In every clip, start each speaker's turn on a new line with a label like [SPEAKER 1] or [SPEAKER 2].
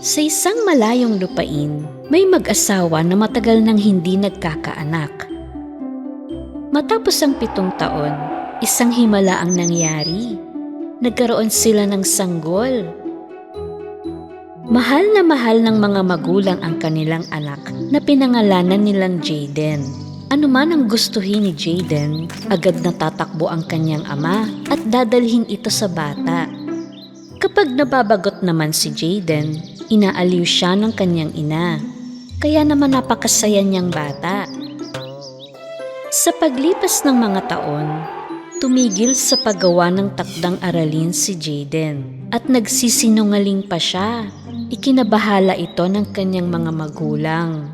[SPEAKER 1] Sa isang malayong lupain, may mag-asawa na matagal nang hindi nagkakaanak. Matapos ang pitong taon, isang himala ang nangyari. Nagkaroon sila ng sanggol. Mahal na mahal ng mga magulang ang kanilang anak na pinangalanan nilang Jaden. Ano man ang gustuhin ni Jaden, agad natatakbo ang kanyang ama at dadalhin ito sa bata. Kapag nababagot naman si Jaden, inaaliw siya ng kanyang ina. Kaya naman napakasaya niyang bata. Sa paglipas ng mga taon, tumigil sa paggawa ng takdang aralin si Jaden at nagsisinungaling pa siya. Ikinabahala ito ng kanyang mga magulang.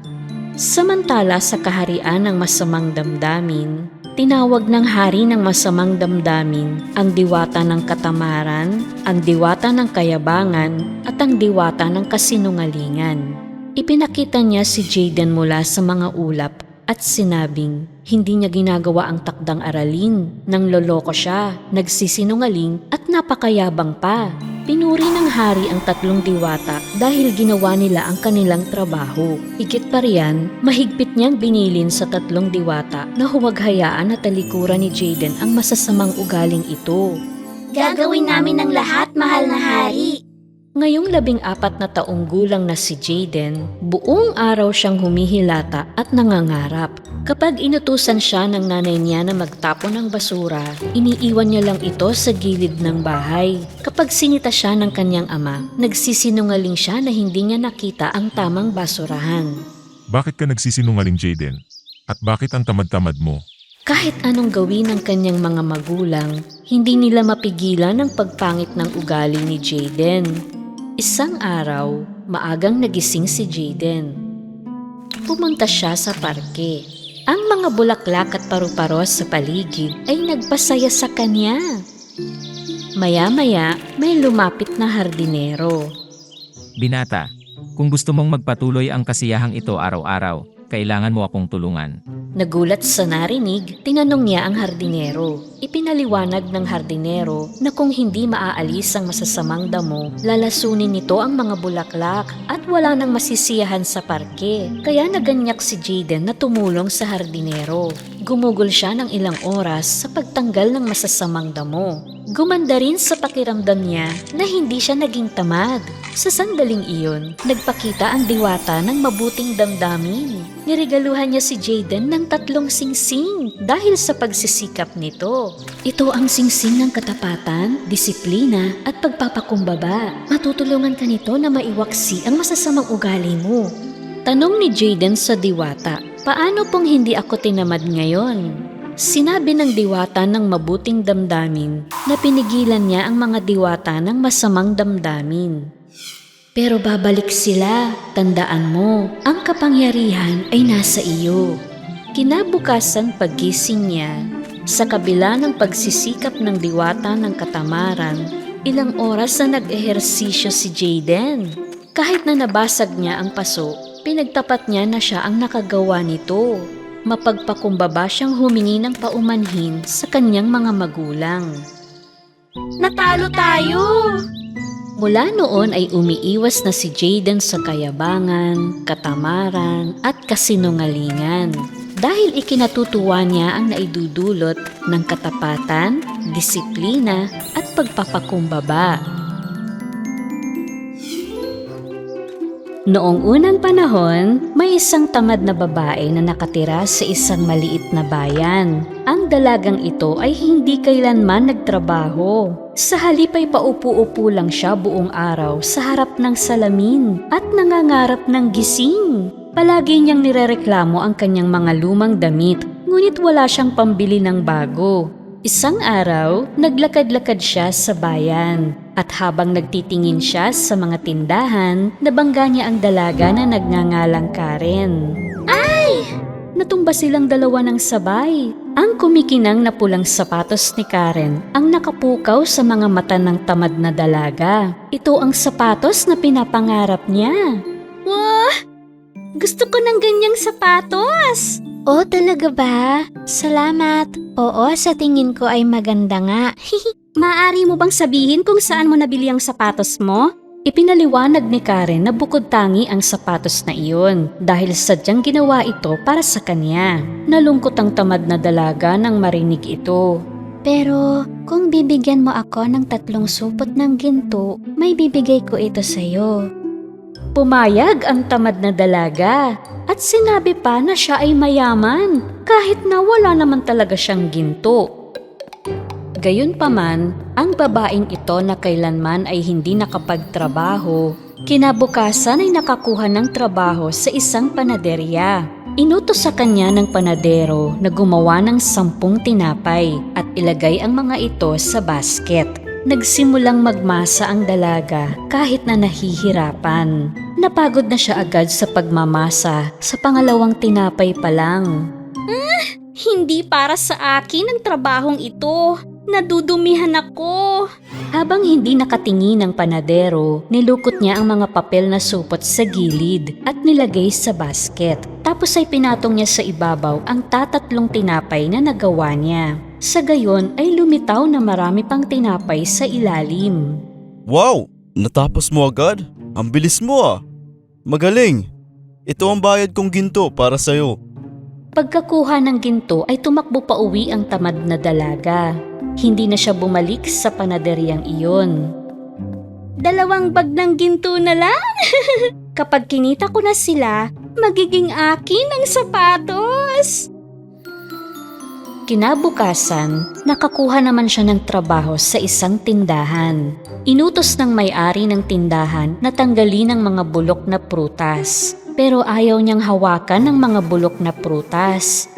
[SPEAKER 1] Samantala sa kaharian ng masamang damdamin, tinawag ng hari ng masamang damdamin ang diwata ng katamaran, ang diwata ng kayabangan, at ang diwata ng kasinungalingan. Ipinakita niya si Jaden mula sa mga ulap at sinabing hindi niya ginagawa ang takdang aralin, nang loloko siya, nagsisinungaling at napakayabang pa. Pinuri ng hari ang tatlong diwata dahil ginawa nila ang kanilang trabaho. Higit pa riyan, mahigpit niyang binilin sa tatlong diwata na huwag hayaan na talikuran ni Jaden ang masasamang ugaling ito.
[SPEAKER 2] Gagawin namin ang lahat, mahal na hari.
[SPEAKER 1] Ngayong labing apat na taong gulang na si Jaden, buong araw siyang humihilata at nangangarap. Kapag inutusan siya ng nanay niya na magtapon ng basura, iniiwan niya lang ito sa gilid ng bahay. Kapag sinita siya ng kanyang ama, nagsisinungaling siya na hindi niya nakita ang tamang basurahan.
[SPEAKER 3] Bakit ka nagsisinungaling, Jaden? At bakit ang tamad-tamad mo?
[SPEAKER 1] Kahit anong gawin ng kanyang mga magulang, hindi nila mapigilan ang pagpangit ng ugali ni Jaden. Isang araw, maagang nagising si Jaden. Pumunta siya sa parke. Ang mga bulaklak at paru-paros sa paligid ay nagpasaya sa kanya. Maya-maya, may lumapit na hardinero.
[SPEAKER 4] Binata, kung gusto mong magpatuloy ang kasiyahang ito araw-araw, kailangan mo akong tulungan.
[SPEAKER 1] Nagulat sa narinig, tinanong niya ang hardinero. Ipinaliwanag ng hardinero na kung hindi maaalis ang masasamang damo, lalasunin nito ang mga bulaklak at wala nang masisiyahan sa parke. Kaya naganyak si Jaden na tumulong sa hardinero. Gumugol siya ng ilang oras sa pagtanggal ng masasamang damo. Gumanda rin sa pakiramdam niya na hindi siya naging tamad. Sa sandaling iyon, nagpakita ang diwata ng mabuting damdamin. Niregaluhan niya si Jaden ng tatlong singsing dahil sa pagsisikap nito. Ito ang singsing ng katapatan, disiplina at pagpapakumbaba. Matutulungan ka nito na maiwaksi ang masasamang ugali mo. Tanong ni Jaden sa diwata, paano pong hindi ako tinamad ngayon? Sinabi ng diwata ng mabuting damdamin na pinigilan niya ang mga diwata ng masamang damdamin. Pero babalik sila, tandaan mo, ang kapangyarihan ay nasa iyo. Kinabukasan paggising niya, sa kabila ng pagsisikap ng diwata ng katamaran, ilang oras na nag-ehersisyo si Jaden. Kahit na nabasag niya ang paso, pinagtapat niya na siya ang nakagawa nito. Mapagpakumbaba siyang humingi ng paumanhin sa kanyang mga magulang.
[SPEAKER 2] Natalo tayo!
[SPEAKER 1] Mula noon ay umiiwas na si Jaden sa kayabangan, katamaran at kasinungalingan dahil ikinatutuwa niya ang naidudulot ng katapatan, disiplina at pagpapakumbaba. Noong unang panahon, may isang tamad na babae na nakatira sa isang maliit na bayan. Ang dalagang ito ay hindi kailanman nagtrabaho. Sa halip ay paupo-upo lang siya buong araw sa harap ng salamin at nangangarap ng gising. Palagi niyang nirereklamo ang kanyang mga lumang damit, ngunit wala siyang pambili ng bago. Isang araw, naglakad-lakad siya sa bayan at habang nagtitingin siya sa mga tindahan, nabangga niya ang dalaga na nagngangalang Karen. Ay! Natumba silang dalawa ng sabay. Ang kumikinang na pulang sapatos ni Karen ang nakapukaw sa mga mata ng tamad na dalaga. Ito ang sapatos na pinapangarap niya.
[SPEAKER 2] Wah! Gusto ko ng ganyang sapatos! Oh, talaga ba? Salamat. Oo, sa tingin ko ay maganda nga. Maaari mo bang sabihin kung saan mo nabili ang sapatos mo?
[SPEAKER 1] Ipinaliwanag ni Karen na bukod tangi ang sapatos na iyon dahil sadyang ginawa ito para sa kanya. Nalungkot ang tamad na dalaga nang marinig ito.
[SPEAKER 2] Pero kung bibigyan mo ako ng tatlong supot ng ginto, may bibigay ko ito sa'yo.
[SPEAKER 1] Pumayag ang tamad na dalaga at sinabi pa na siya ay mayaman kahit na wala naman talaga siyang ginto. Gayunpaman, ang babaeng ito na kailanman ay hindi nakapagtrabaho, kinabukasan ay nakakuha ng trabaho sa isang panaderya. Inutos sa kanya ng panadero na gumawa ng sampung tinapay at ilagay ang mga ito sa basket. Nagsimulang magmasa ang dalaga kahit na nahihirapan. Napagod na siya agad sa pagmamasa sa pangalawang tinapay pa lang.
[SPEAKER 2] Hindi para sa akin ang trabahong ito. Nadudumihan ako.
[SPEAKER 1] Habang hindi nakatingin ang panadero, nilukot niya ang mga papel na supot sa gilid at nilagay sa basket. Tapos ay pinatong niya sa ibabaw ang tatatlong tinapay na nagawa niya. Sa gayon ay lumitaw na marami pang tinapay sa ilalim.
[SPEAKER 5] Wow! Natapos mo agad? Ang bilis mo ah! Magaling! Ito ang bayad kong ginto para sa'yo.
[SPEAKER 1] Pagkakuha ng ginto ay tumakbo pa uwi ang tamad na dalaga. Hindi na siya bumalik sa panaderyang iyon.
[SPEAKER 2] Dalawang bag ng ginto na lang. Kapag kinita ko na sila, magiging akin ang sapatos.
[SPEAKER 1] Kinabukasan, nakakuha naman siya ng trabaho sa isang tindahan. Inutos ng may-ari ng tindahan na tanggalin ang mga bulok na prutas. Pero ayaw niyang hawakan ng mga bulok na prutas.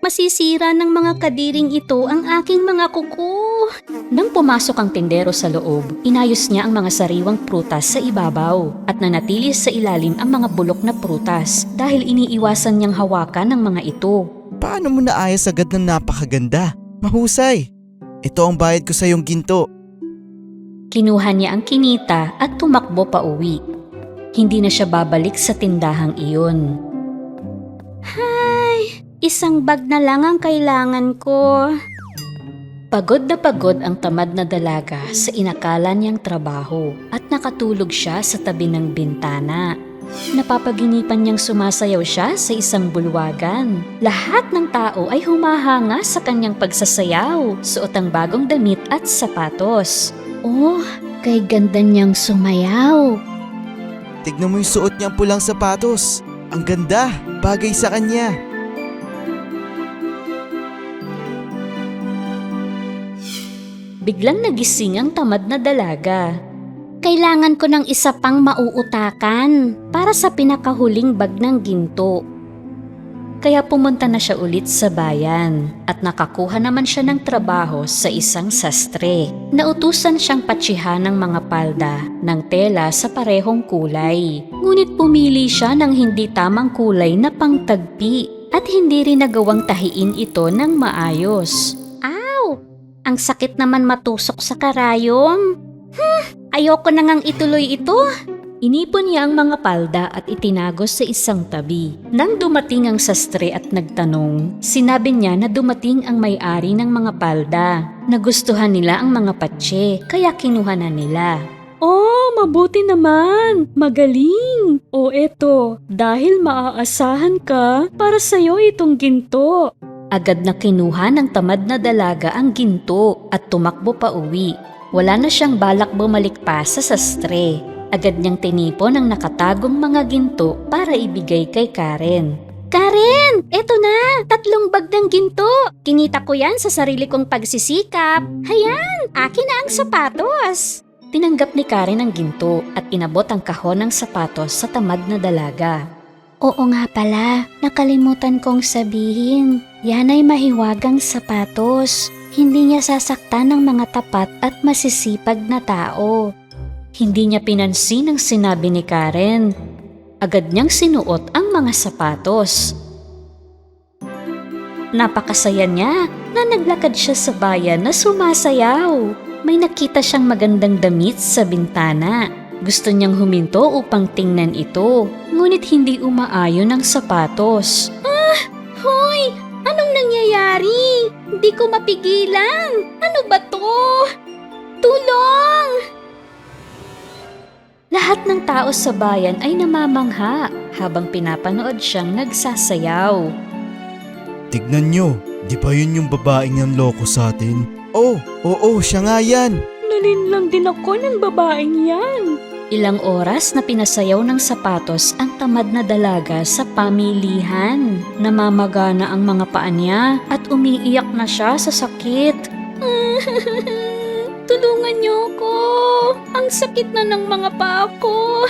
[SPEAKER 2] Masisira ng mga kadiring ito ang aking mga kuko.
[SPEAKER 1] Nang pumasok ang tindero sa loob, inayos niya ang mga sariwang prutas sa ibabaw at nanatili sa ilalim ang mga bulok na prutas dahil iniiwasan niyang hawakan ng mga ito.
[SPEAKER 5] Paano mo naayos agad ng napakaganda? Mahusay! Ito ang bayad ko sa iyong ginto.
[SPEAKER 1] Kinuha niya ang kinita at tumakbo pa uwi. Hindi na siya babalik sa tindahang iyon.
[SPEAKER 2] Ay, isang bag na lang ang kailangan ko.
[SPEAKER 1] Pagod na pagod ang tamad na dalaga sa inakala niyang trabaho at nakatulog siya sa tabi ng bintana. Napapaginipan niyang sumasayaw siya sa isang bulwagan. Lahat ng tao ay humahanga sa kanyang pagsasayaw, suot ang bagong damit at sapatos.
[SPEAKER 2] Oh, kay ganda niyang sumayaw.
[SPEAKER 5] Tignan mo yung suot niyang pulang sapatos. Ang ganda! Bagay sa kanya.
[SPEAKER 1] Biglang nagising ang tamad na dalaga.
[SPEAKER 2] Kailangan ko ng isa pang mauutakan para sa pinakahuling bag ng ginto.
[SPEAKER 1] Kaya pumunta na siya ulit sa bayan at nakakuha naman siya ng trabaho sa isang sastre. Nautusan siyang patsihan ng mga palda ng tela sa parehong kulay. Ngunit pumili siya ng hindi tamang kulay na pangtagpi at hindi rin nagawang tahiin ito ng maayos.
[SPEAKER 2] Ang sakit naman matusok sa karayom. Hmm, ayoko na ngang ituloy ito.
[SPEAKER 1] Inipon niya ang mga palda at itinago sa isang tabi. Nang dumating ang sastre at nagtanong, sinabi niya na dumating ang may-ari ng mga palda. Nagustuhan nila ang mga patse, kaya kinuha na nila. Oh, mabuti naman. Magaling. O eto, dahil maaasahan ka, para sa'yo itong ginto. Agad na kinuha ng tamad na dalaga ang ginto at tumakbo pa uwi. Wala na siyang balak bumalik pa sa sastre. Agad niyang tinipon ang nakatagong mga ginto para ibigay kay Karen.
[SPEAKER 2] Karen, eto na, tatlong bag ng ginto. Kinita ko yan sa sarili kong pagsisikap. Hayan, akin na ang sapatos.
[SPEAKER 1] Tinanggap ni Karen ang ginto at inabot ang kahon ng sapatos sa tamad na dalaga.
[SPEAKER 2] Oo nga pala, nakalimutan kong sabihin. Yan ay mahiwagang sapatos. Hindi niya sasaktan ng mga tapat at masisipag na tao.
[SPEAKER 1] Hindi niya pinansin ang sinabi ni Karen. Agad niyang sinuot ang mga sapatos. Napakasaya niya na naglakad siya sa bayan na sumasayaw. May nakita siyang magandang damit sa bintana. Gusto niyang huminto upang tingnan ito, ngunit hindi umaayon ang sapatos.
[SPEAKER 2] Hoy, anong nangyayari? Hindi ko mapigilan. Ano ba to? Tulong!
[SPEAKER 1] Lahat ng tao sa bayan ay namamangha habang pinapanood siyang nagsasayaw.
[SPEAKER 5] Tignan nyo, di ba yun yung babaeng yung loko sa atin? Oh, oo, siya nga yan.
[SPEAKER 1] Nalinlang din ako ng babaeng yan. Ilang oras na pinasayaw ng sapatos ang tamad na dalaga sa pamilihan. Namamagana ang mga paa niya at umiiyak na siya sa sakit.
[SPEAKER 2] Tulungan niyo ko. Ang sakit na ng mga paa ko.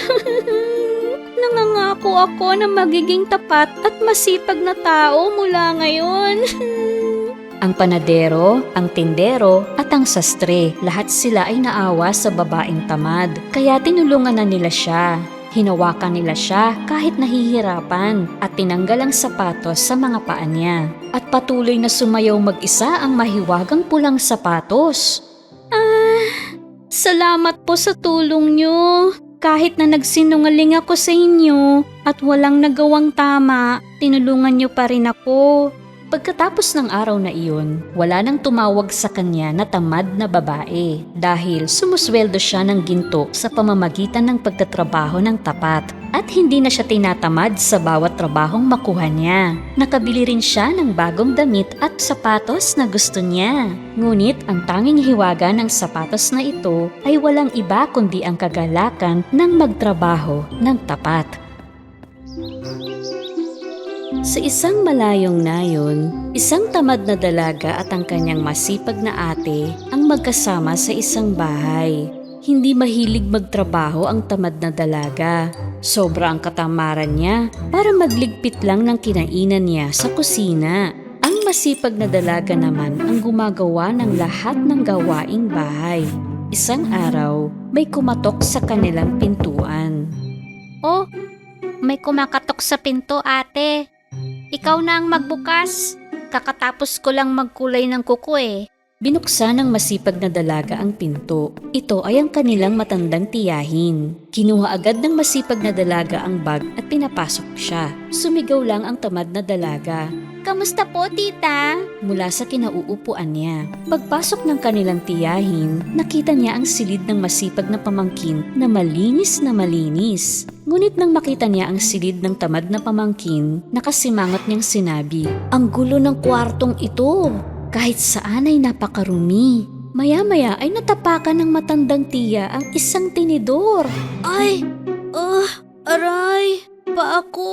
[SPEAKER 2] Nangangako ako na magiging tapat at masipag na tao mula ngayon.
[SPEAKER 1] Ang panadero, ang tindero, at ang sastre, lahat sila ay naawa sa babaeng tamad. Kaya tinulungan na nila siya. Hinawakan nila siya kahit nahihirapan at tinanggal ang sapatos sa mga paa niya. At patuloy na sumayaw mag-isa ang mahiwagang pulang sapatos.
[SPEAKER 2] Salamat po sa tulong niyo. Kahit na nagsinungaling ako sa inyo at walang nagawang tama, tinulungan niyo pa rin ako.
[SPEAKER 1] Pagkatapos ng araw na iyon, wala nang tumawag sa kanya na tamad na babae dahil sumusweldo siya ng ginto sa pamamagitan ng pagtatrabaho ng tapat at hindi na siya tinatamad sa bawat trabahong makuha niya. Nakabili rin siya ng bagong damit at sapatos na gusto niya. Ngunit ang tanging hiwaga ng sapatos na ito ay walang iba kundi ang kagalakan ng magtrabaho ng tapat. Sa isang malayong nayon, isang tamad na dalaga at ang kanyang masipag na ate ang magkasama sa isang bahay. Hindi mahilig magtrabaho ang tamad na dalaga. Sobra ang katamaran niya para magligpit lang ng kinainan niya sa kusina. Ang masipag na dalaga naman ang gumagawa ng lahat ng gawaing bahay. Isang araw, may kumatok sa kanilang pintuan.
[SPEAKER 2] Oh, may kumakatok sa pinto ate. Ikaw na ang magbukas. Kakatapos ko lang magkulay ng kuko eh.
[SPEAKER 1] Binuksan ng masipag na dalaga ang pinto. Ito ay ang kanilang matandang tiyahin. Kinuha agad ng masipag na dalaga ang bag at pinapasok siya. Sumigaw lang ang tamad na dalaga
[SPEAKER 2] Kamusta po tita?
[SPEAKER 1] mula sa kinauupuan niya. Pagpasok ng kanilang tiyahin, nakita niya ang silid ng masipag na pamangkin na malinis na malinis. Ngunit nang makita niya ang silid ng tamad na pamangkin, nakasimangot niyang sinabi, Ang gulo ng kwartong ito! Kahit saan ay napakarumi. Maya-maya ay natapakan ng matandang tiya ang isang tinidor.
[SPEAKER 2] Ay, oh, aray, pa ako.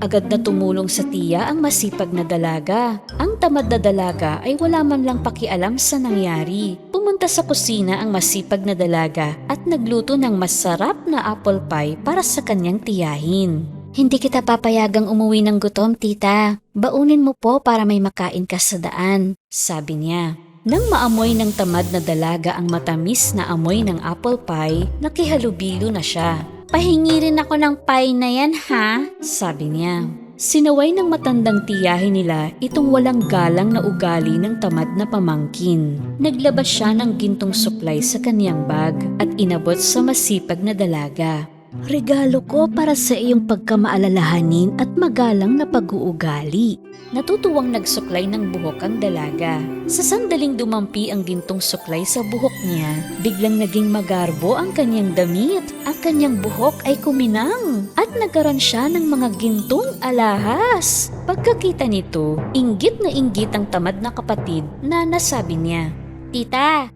[SPEAKER 1] Agad na tumulong sa tiya ang masipag na dalaga. Ang tamad na dalaga ay wala man lang pakialam sa nangyari. Pumunta sa kusina ang masipag na dalaga at nagluto ng masarap na apple pie para sa kanyang tiyahin.
[SPEAKER 2] Hindi kita papayagang umuwi ng gutom, tita. Baunin mo po para may makain ka sa daan.
[SPEAKER 1] Sabi niya. Nang maamoy ng tamad na dalaga ang matamis na amoy ng apple pie, nakihalubilo na siya.
[SPEAKER 2] Pahingi rin ako ng pie na yan, ha?
[SPEAKER 1] Sabi niya. Sinaway ng matandang tiyahin nila itong walang galang na ugali ng tamad na pamangkin. Naglabas siya ng gintong suklay sa kanyang bag at inabot sa masipag na dalaga. Regalo ko para sa iyong pagkamaalalahanin at magalang na pag-uugali. Natutuwang nagsuklay ng buhok ang dalaga. Sa sandaling dumampi ang gintong suklay sa buhok niya, biglang naging magarbo ang kanyang damit. Ang kanyang buhok ay kuminang at nagkaroon siya ng mga gintong alahas. Pagkakita nito, inggit na inggit ang tamad na kapatid na nasabi niya,
[SPEAKER 2] Tita,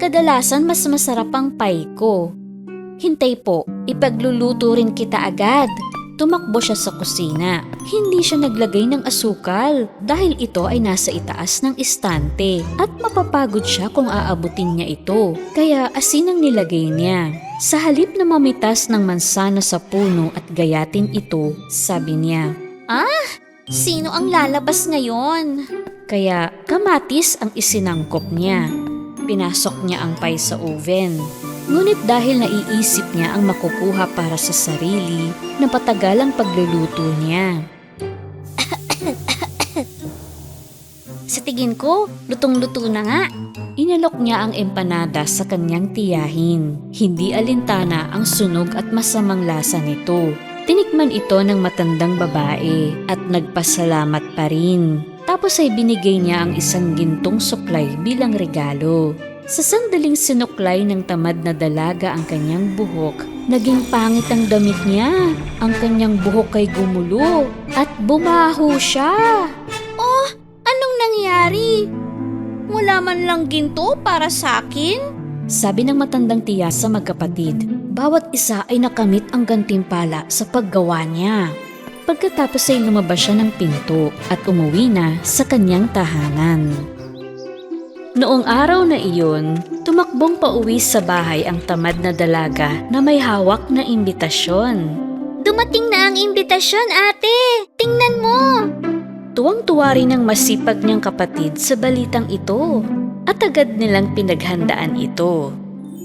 [SPEAKER 2] kadalasan mas masarap ang pie ko.
[SPEAKER 1] Hintay po, ipagluluto rin kita agad. Tumakbo siya sa kusina. Hindi siya naglagay ng asukal dahil ito ay nasa itaas ng istante at mapapagod siya kung aabutin niya ito. Kaya asin ang nilagay niya. Sa halip na mamitas ng mansana sa puno at gayatin ito, sabi niya,
[SPEAKER 2] Sino ang lalabas ngayon?
[SPEAKER 1] kaya kamatis ang isinangkop niya. Pinasok niya ang pie sa oven. Ngunit dahil naiisip niya ang makukuha para sa sarili, napatagal ang pagluluto niya.
[SPEAKER 2] Sa tingin ko, lutong-luto na nga.
[SPEAKER 1] Inalok niya ang empanada sa kanyang tiyahin. Hindi alintana ang sunog at masamang lasa nito. Tinikman ito ng matandang babae at nagpasalamat pa rin. Tapos ay binigay niya ang isang gintong suklay bilang regalo. Sa sandaling sinuklay ng tamad na dalaga ang kanyang buhok, naging pangit ang damit niya. Ang kanyang buhok ay gumulo at bumaho siya. Oh, anong nangyari? Wala man lang ginto para sa akin? Sabi ng matandang tiya sa magkapatid, bawat isa ay nakamit ang gantimpala sa paggawa niya. Pagkatapos ay lumabas siya ng pinto at umuwi na sa kanyang tahanan. Noong araw na iyon, tumakbong pauwi sa bahay ang tamad na dalaga na may hawak na imbitasyon.
[SPEAKER 2] Dumating na ang imbitasyon, ate! Tingnan mo!
[SPEAKER 1] Tuwang-tuwa rin ang masipag niyang kapatid sa balitang ito at agad nilang pinaghandaan ito.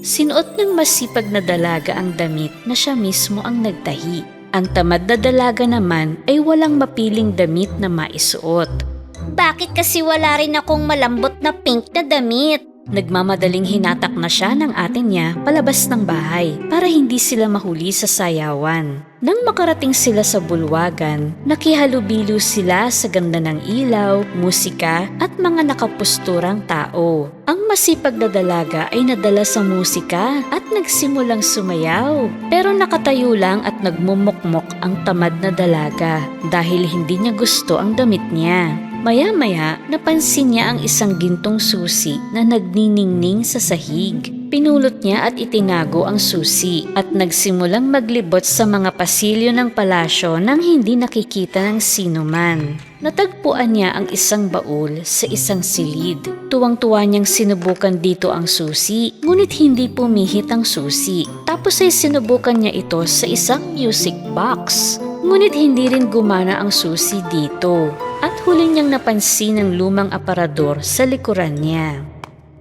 [SPEAKER 1] Sinuot ng masipag na dalaga ang damit na siya mismo ang nagtahi. Ang tamad na dalaga naman ay walang mapiling damit na maisuot.
[SPEAKER 2] Bakit kasi wala rin akong malambot na pink na damit?
[SPEAKER 1] Nagmamadaling hinatak na siya ng atin niya palabas ng bahay para hindi sila mahuli sa sayawan. Nang makarating sila sa bulwagan, nakihalubilo sila sa ganda ng ilaw, musika at mga nakapusturang tao. Ang masipag na dalaga ay nadala sa musika at nagsimulang sumayaw. Pero nakatayo lang at nagmumukmok ang tamad na dalaga dahil hindi niya gusto ang damit niya. Maya-maya, napansin niya ang isang gintong susi na nagniningning sa sahig. Pinulot niya at itinago ang susi at nagsimulang maglibot sa mga pasilyo ng palasyo nang hindi nakikita ng sino man. Natagpuan niya ang isang baul sa isang silid. Tuwang-tuwa niyang sinubukan dito ang susi, ngunit hindi pumihit ang susi. Tapos ay sinubukan niya ito sa isang music box. Ngunit hindi rin gumana ang susi dito. At huli niyang napansin ang lumang aparador sa likuran niya.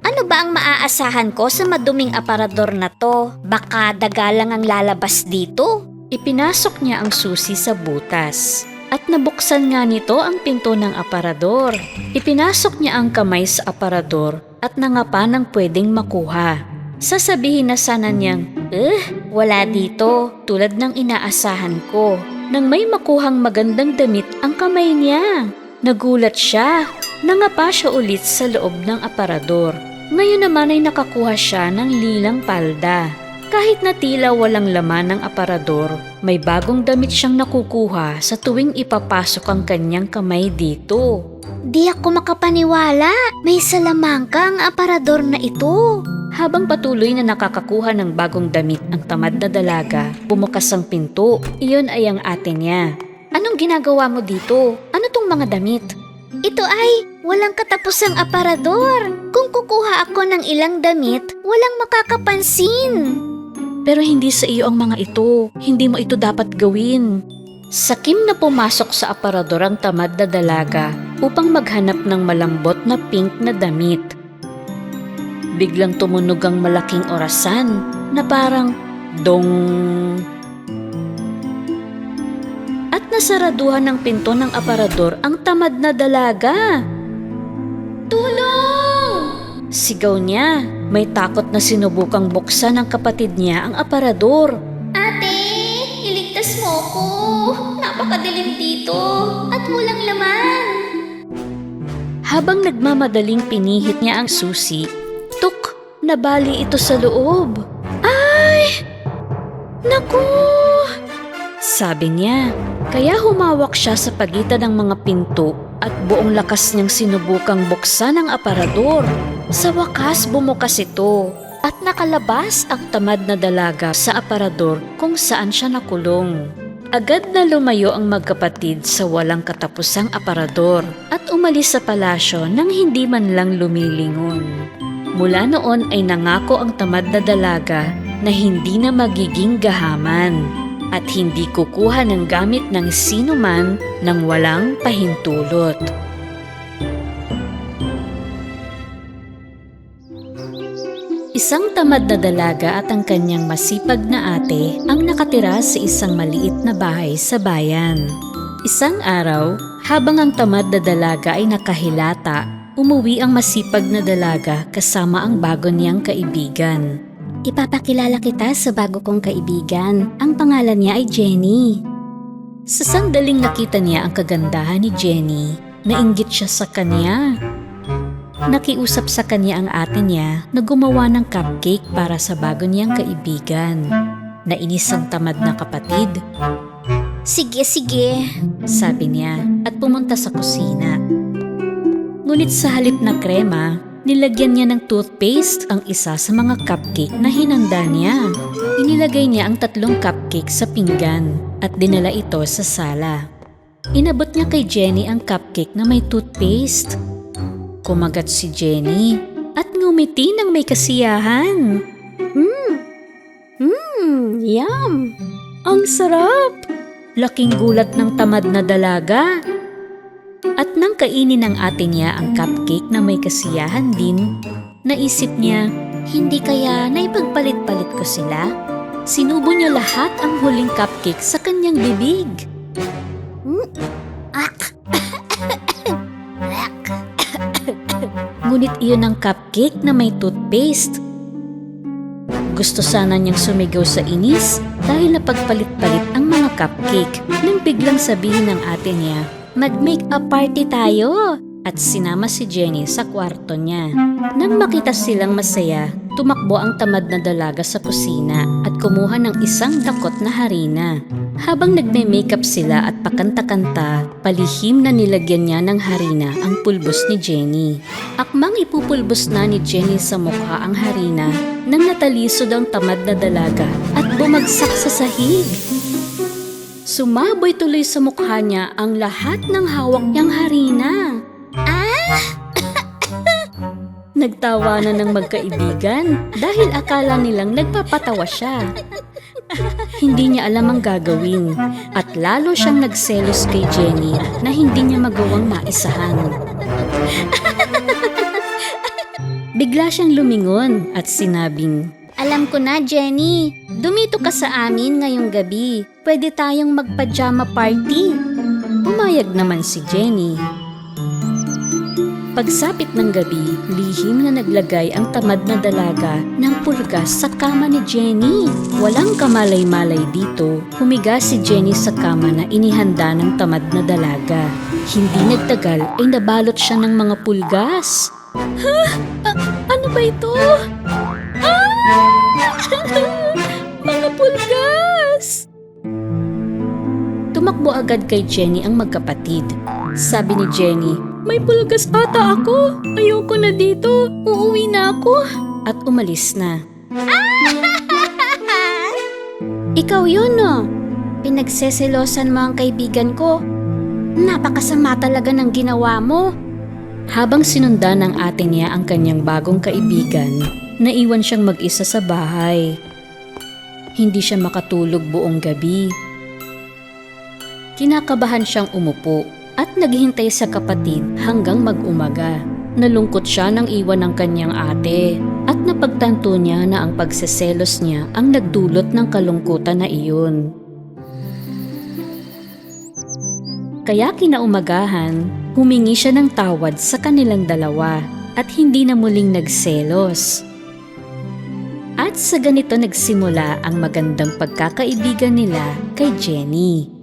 [SPEAKER 2] Ano ba ang maaasahan ko sa maduming aparador na to? Baka dagalang ang lalabas dito?
[SPEAKER 1] Ipinasok niya ang susi sa butas. At nabuksan nga nito ang pinto ng aparador. Ipinasok niya ang kamay sa aparador at nangapa ng pwedeng makuha. Sasabihin na sana niyang, Eh, wala dito, tulad ng inaasahan ko. Nang may makuhang magandang damit ang kamay niya. Nagulat siya. Nangapa siya ulit sa loob ng aparador. Ngayon naman ay nakakuha siya ng lilang palda. Kahit na tila walang laman ng aparador, may bagong damit siyang nakukuha sa tuwing ipapasok ang kanyang kamay dito.
[SPEAKER 2] Di ako makapaniwala. May salamangka ang aparador na ito.
[SPEAKER 1] Habang patuloy na nakakakuha ng bagong damit ang tamad na dalaga, bumukas ang pinto. Iyon ay ang ate niya. Anong ginagawa mo dito? Ano tong mga damit?
[SPEAKER 2] Ito ay walang katapusang aparador. Kung kukuha ako ng ilang damit, walang makakapansin.
[SPEAKER 1] Pero hindi sa iyo ang mga ito. Hindi mo ito dapat gawin. Sakim na pumasok sa aparador ang tamad na dalaga upang maghanap ng malambot na pink na damit. Biglang tumunog ang malaking orasan na parang dong. At nasaraduhan ng pinto ng aparador ang tamad na dalaga. Tulong! Sigaw niya. May takot na sinubukang buksan ng kapatid niya ang aparador.
[SPEAKER 2] Ate, iligtas mo ko. Napakadilim dito at walang laman.
[SPEAKER 1] Habang nagmamadaling pinihit niya ang susi, nabali ito sa loob. Ay! Naku! Sabi niya, kaya humawak siya sa pagitan ng mga pinto at buong lakas niyang sinubukang buksan ang aparador. Sa wakas bumukas ito at nakalabas ang tamad na dalaga sa aparador kung saan siya nakulong. Agad na lumayo ang magkapatid sa walang katapusang aparador at umalis sa palasyo nang hindi man lang lumilingon. Mula noon ay nangako ang tamad na dalaga na hindi na magiging gahaman at hindi kukuha ng gamit ng sino man nang walang pahintulot. Isang tamad na dalaga at ang kanyang masipag na ate ang nakatira sa isang maliit na bahay sa bayan. Isang araw, habang ang tamad na dalaga ay nakahilata, umuwi ang masipag na dalaga kasama ang bago niyang kaibigan.
[SPEAKER 2] Ipapakilala kita sa bago kong kaibigan. Ang pangalan niya ay Jenny.
[SPEAKER 1] Sa sandaling nakita niya ang kagandahan ni Jenny, nainggit siya sa kanya. Nakiusap sa kanya ang ate niya na gumawa ng cupcake para sa bago niyang kaibigan. Nainis ang tamad na kapatid,
[SPEAKER 2] Sige, sige.
[SPEAKER 1] sabi niya at pumunta sa kusina. Ngunit sa halip na krema, nilagyan niya ng toothpaste ang isa sa mga cupcake na hinanda niya. Inilagay niya ang tatlong cupcake sa pinggan at dinala ito sa sala. Inabot niya kay Jenny ang cupcake na may toothpaste. Kumagat si Jenny at ngumiti ng may kasiyahan.
[SPEAKER 2] Mmm, yum.
[SPEAKER 1] Ang sarap! Laking gulat ng tamad na dalaga. At nang kainin ng ate niya ang cupcake na may kasiyahan din, naisip niya,
[SPEAKER 2] Hindi kaya naipagpalit-palit ko sila?
[SPEAKER 1] sinubo niya lahat ang huling cupcake sa kanyang bibig. Ngunit iyon ang cupcake na may toothpaste. Gusto sana niyang sumigaw sa inis dahil napagpalit-palit ang mga cupcake nang biglang sabihin ng ate niya, mag-make-up party tayo! At sinama si Jenny sa kwarto niya. Nang makita silang masaya, tumakbo ang tamad na dalaga sa kusina at kumuha ng isang dakot na harina. Habang nagme-makeup sila at pakanta-kanta, palihim na nilagyan niya ng harina ang pulbos ni Jenny. Akmang ipupulbos na ni Jenny sa mukha ang harina nang natalisod ang tamad na dalaga at bumagsak sa sahig. Sumaboy tuloy sa mukha niya ang lahat ng hawak niyang harina. Nagtawanan ng magkaibigan dahil akala nilang nagpapatawa siya. Hindi niya alam ang gagawin at lalo siyang nagselos kay Jenny na hindi niya magawang maisahan. Bigla siyang lumingon at sinabing,
[SPEAKER 2] Alam ko na, Jenny. Dumito ka sa amin ngayong gabi. Pwede tayong magpajama party.
[SPEAKER 1] Pumayag naman si Jenny. Pagsapit ng gabi, lihim na naglagay ang tamad na dalaga ng pulgas sa kama ni Jenny. Walang kamalay-malay dito. Humiga si Jenny sa kama na inihanda ng tamad na dalaga. Hindi nagtagal ay nabalot siya ng mga pulgas. Ha? A- ano ba ito? Mga pulgas! Tumakbo agad kay Jenny ang magkapatid. Sabi ni Jenny, may pulgas ata ako. Ayoko na dito. Uuwi na ako. At umalis na.
[SPEAKER 2] Ikaw yun, no? Pinagseselosan mo ang kaibigan ko. Napakasama talaga ng ginawa mo.
[SPEAKER 1] Habang sinundan ng ate niya ang kanyang bagong kaibigan, naiwan siyang mag-isa sa bahay. Hindi siya makatulog buong gabi. Kinakabahan siyang umupo at naghihintay sa kapatid hanggang mag-umaga. Nalungkot siya nang iwan ng kanyang ate at napagtanto niya na ang pagseselos niya ang nagdulot ng kalungkutan na iyon. Kaya kinaumagahan, humingi siya ng tawad sa kanilang dalawa at hindi na muling nagselos. At sa ganito nagsimula ang magandang pagkakaibigan nila kay Jenny.